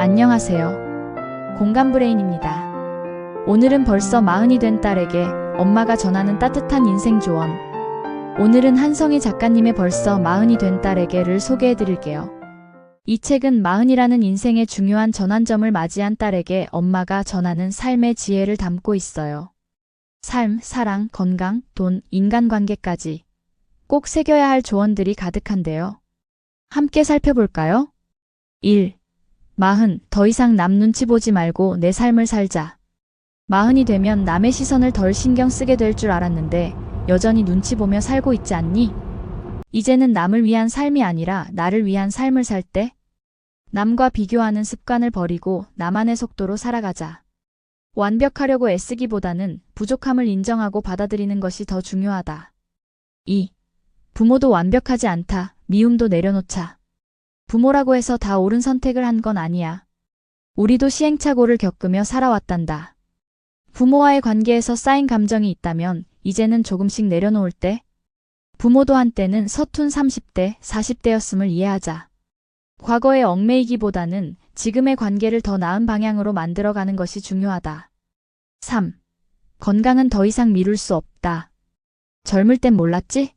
안녕하세요. 공감 브레인입니다. 오늘은 벌써 마흔이 된 딸에게 엄마가 전하는 따뜻한 인생 조언. 오늘은 한성희 작가님의 벌써 마흔이 된 딸에게를 소개해 드릴게요. 이 책은 마흔이라는 인생의 중요한 전환점을 맞이한 딸에게 엄마가 전하는 삶의 지혜를 담고 있어요. 삶, 사랑, 건강, 돈, 인간관계까지 꼭 새겨야 할 조언들이 가득한데요. 함께 살펴볼까요? 1. 마흔, 더 이상 남 눈치 보지 말고 내 삶을 살자. 마흔이 되면 남의 시선을 덜 신경 쓰게 될 줄 알았는데 여전히 눈치 보며 살고 있지 않니? 이제는 남을 위한 삶이 아니라 나를 위한 삶을 살 때 남과 비교하는 습관을 버리고 나만의 속도로 살아가자. 완벽하려고 애쓰기보다는 부족함을 인정하고 받아들이는 것이 더 중요하다. 2. 부모도 완벽하지 않다. 미움도 내려놓자. 부모라고 해서 다 옳은 선택을 한 건 아니야. 우리도 시행착오를 겪으며 살아왔단다. 부모와의 관계에서 쌓인 감정이 있다면 이제는 조금씩 내려놓을 때 부모도 한때는 서툰 30대, 40대였음을 이해하자. 과거에 얽매이기보다는 지금의 관계를 더 나은 방향으로 만들어가는 것이 중요하다. 3. 건강은 더 이상 미룰 수 없다. 젊을 땐 몰랐지?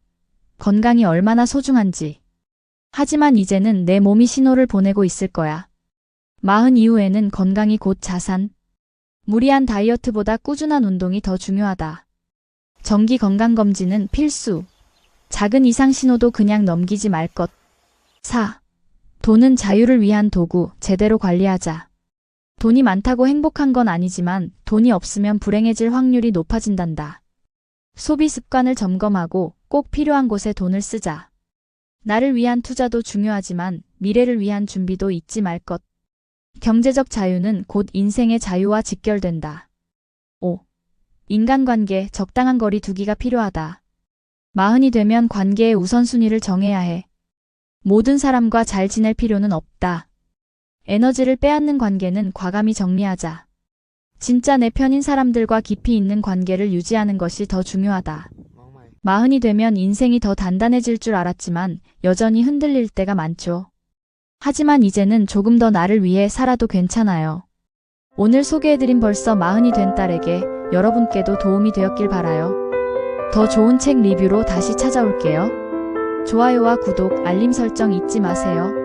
건강이 얼마나 소중한지. 하지만 이제는 내 몸이 신호를 보내고 있을 거야. 마흔 이후에는 건강이 곧 자산. 무리한 다이어트보다 꾸준한 운동이 더 중요하다. 정기 건강검진은 필수. 작은 이상 신호도 그냥 넘기지 말 것. 4. 돈은 자유를 위한 도구, 제대로 관리하자. 돈이 많다고 행복한 건 아니지만 돈이 없으면 불행해질 확률이 높아진단다. 소비 습관을 점검하고 꼭 필요한 곳에 돈을 쓰자. 나를 위한 투자도 중요하지만 미래를 위한 준비도 잊지 말 것. 경제적 자유는 곧 인생의 자유와 직결된다. 5. 인간관계 적당한 거리 두기가 필요하다. 마흔이 되면 관계의 우선순위를 정해야 해. 모든 사람과 잘 지낼 필요는 없다. 에너지를 빼앗는 관계는 과감히 정리하자. 진짜 내 편인 사람들과 깊이 있는 관계를 유지하는 것이 더 중요하다. 마흔이 되면 인생이 더 단단해질 줄 알았지만 여전히 흔들릴 때가 많죠. 하지만 이제는 조금 더 나를 위해 살아도 괜찮아요. 오늘 소개해드린 벌써 마흔이 된 딸에게 여러분께도 도움이 되었길 바라요. 더 좋은 책 리뷰로 다시 찾아올게요. 좋아요와 구독, 알림 설정 잊지 마세요.